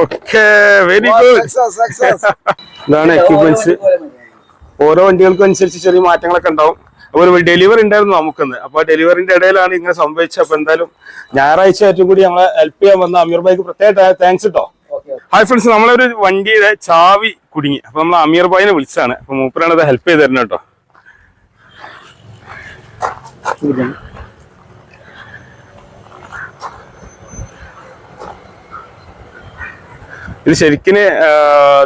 Okay very good ഇതാണ് equipments ഓരോ വണ്ടികൾക്കും അനുസരിച്ച് ചെറിയ മാറ്റങ്ങളൊക്കെ ഉണ്ടാവും. അപ്പൊ ഒരു ഡെലിവറി ഉണ്ടായിരുന്നു നമുക്കിന്ന്. അപ്പോൾ ഡെലിവറിന്റെ ഇടയിലാണ് ഇങ്ങനെ സംഭവിച്ചത്. അപ്പൊ എന്തായാലും ഞായറാഴ്ച ഏറ്റവും കൂടി ഞങ്ങളെ ഹെൽപ്പ് ചെയ്യാൻ വന്ന അമീർ ബൈക്ക് പ്രത്യേക താങ്ക്സ് കേട്ടോ ഹായ് ഫ്രണ്ട്സ് നമ്മളൊരു വണ്ടിയുടെ ചാവി കുടുങ്ങി. അപ്പൊ നമ്മൾ അമീർ ബായിനെ വിളിച്ചാണ് അപ്പൊ മൂപ്പരാണ് അത് ഹെൽപ്പ് ചെയ്ത് തരുന്നത് കേട്ടോ. ഇത് ശരിക്കും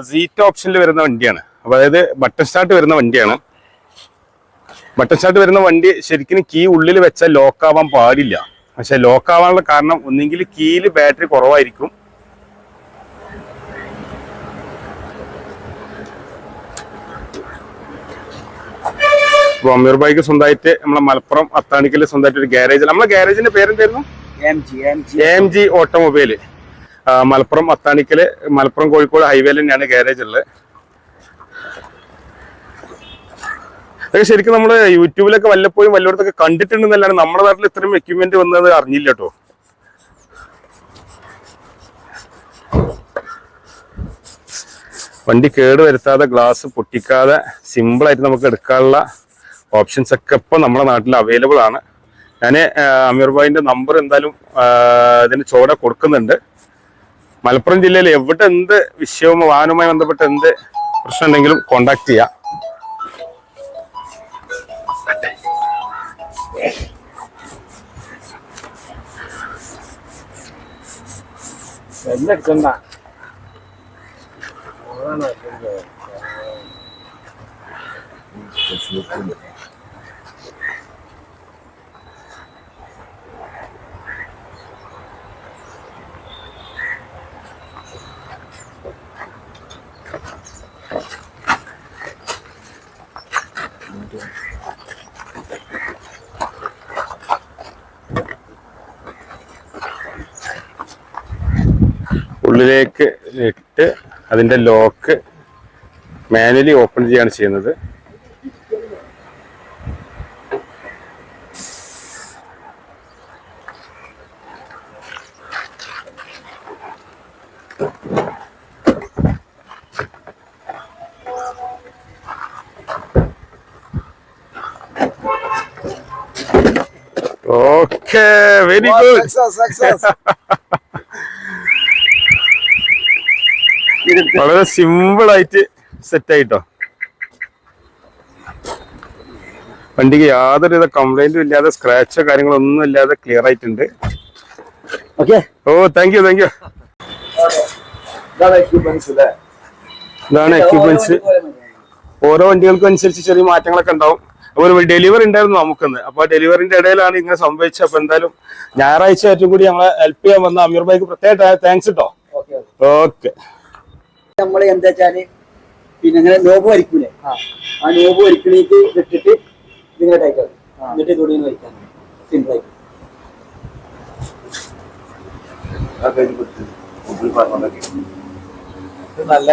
സീറ്റ് ഓപ്ഷനിൽ വരുന്ന വണ്ടിയാണ്. അപ്പോൾ അതായത് ബട്ടൺ സ്റ്റാർട്ട് വരുന്ന വണ്ടിയാണ്. ബട്ടൺ സ്റ്റാർട്ട് വരുന്ന വണ്ടി ശരിക്കും കീ ഉള്ളിൽ വെച്ചാൽ ലോക്ക് ആവാൻ പാടില്ല. പക്ഷെ ലോക്ക് ആവാനുള്ള കാരണം ഒന്നെങ്കിൽ കീയിൽ ബാറ്ററി കുറവായിരിക്കും. അമീർ ബൈക്ക് സ്വന്തമായിട്ട് നമ്മളെ മലപ്പുറം അത്താണിക്കൽ സ്വന്തമായിട്ട് ഒരു ഗ്യാരേജ് നമ്മളെ ഗാരേജിന്റെ പേരെന്തായിരുന്നു? A G automobile Malappuram Athanikkal Malappuram Kozhikode ഹൈവേയിൽ തന്നെയാണ് ഗാരേജ് ഉള്ളത്. അതൊക്കെ ശരിക്കും നമ്മൾ യൂട്യൂബിലൊക്കെ വല്ലപ്പോഴും വല്ലയിടത്തൊക്കെ കണ്ടിട്ടുണ്ടെന്നല്ലാണ്ട് നമ്മുടെ നാട്ടിൽ ഇത്രയും എക്യുപ്മെന്റ് വന്നത് അറിഞ്ഞില്ല കേട്ടോ. വണ്ടി കേട് വരുത്താതെ ഗ്ലാസ് പൊട്ടിക്കാതെ സിമ്പിൾ ആയിട്ട് നമുക്ക് എടുക്കാനുള്ള ഓപ്ഷൻസ് ഒക്കെ ഇപ്പൊ നമ്മുടെ നാട്ടിൽ അവൈലബിൾ ആണ്. ഞാൻ അമീർ ഭായിന്റെ നമ്പർ എന്തായാലും ഇതിന് ചുവടെ കൊടുക്കുന്നുണ്ട്. മലപ്പുറം ജില്ലയിൽ എവിടെ എന്ത് വിഷയവും വാഹനവുമായി ബന്ധപ്പെട്ട് എന്ത് പ്രശ്നം ഉണ്ടെങ്കിലും കോണ്ടാക്ട് ചെയ്യാം. ഉള്ളിലേക്ക് ഇട്ട് അതിന്റെ ലോക്ക് മാനുവലി ഓപ്പൺ ചെയ്യാണ് ചെയ്യുന്നത്. ഓക്കെ വെരി ഗുഡ് വളരെ സിമ്പിൾ ആയിട്ട് സെറ്റ് ആയിട്ടോ. വണ്ടിക്ക് യാതൊരുവിധ കംപ്ലൈന്റും ഇല്ലാതെ സ്ക്രാച്ചോ കാര്യങ്ങളോ ഒന്നും ഇല്ലാതെ ക്ലിയർ ആയിട്ടുണ്ട്. Okay oh thank you thank you ഇതാണ് എക്യുപ്മെന്റ്സ് ഓരോ വണ്ടികൾക്കും അനുസരിച്ച് ചെറിയ മാറ്റങ്ങളൊക്കെ ഉണ്ടാവും. അപ്പൊ ഒരു ഡെലിവറി ഉണ്ടായിരുന്നു നമുക്കൊന്ന്. അപ്പോൾ ഡെലിവറിന്റെ ഇടയിലാണ് ഇങ്ങനെ സംഭവിച്ചത്. അപ്പൊ എന്തായാലും ഞായറാഴ്ച ഏറ്റവും കൂടി ഞങ്ങളെ ഹെൽപ്പ് ചെയ്യാൻ വന്ന അമീർ ബൈക്ക് പ്രത്യേക താങ്ക്സ് കേട്ടോ ഓക്കെ നമ്മൾ എന്താ വെച്ചാൽ പിന്നെ ഇങ്ങനെ നോബ് വരിക്കൂലേ? ആ. നോബ് വരിക്കണേക്ക് ഇട്ടിട്ട് ഇതിങ്ങനെ ടൈറ്റ് ആക്കും എന്നിട്ട് തുണിയിൽ വരിക്കാൻ സിമ്പിൾ ആയിട്ട് നല്ല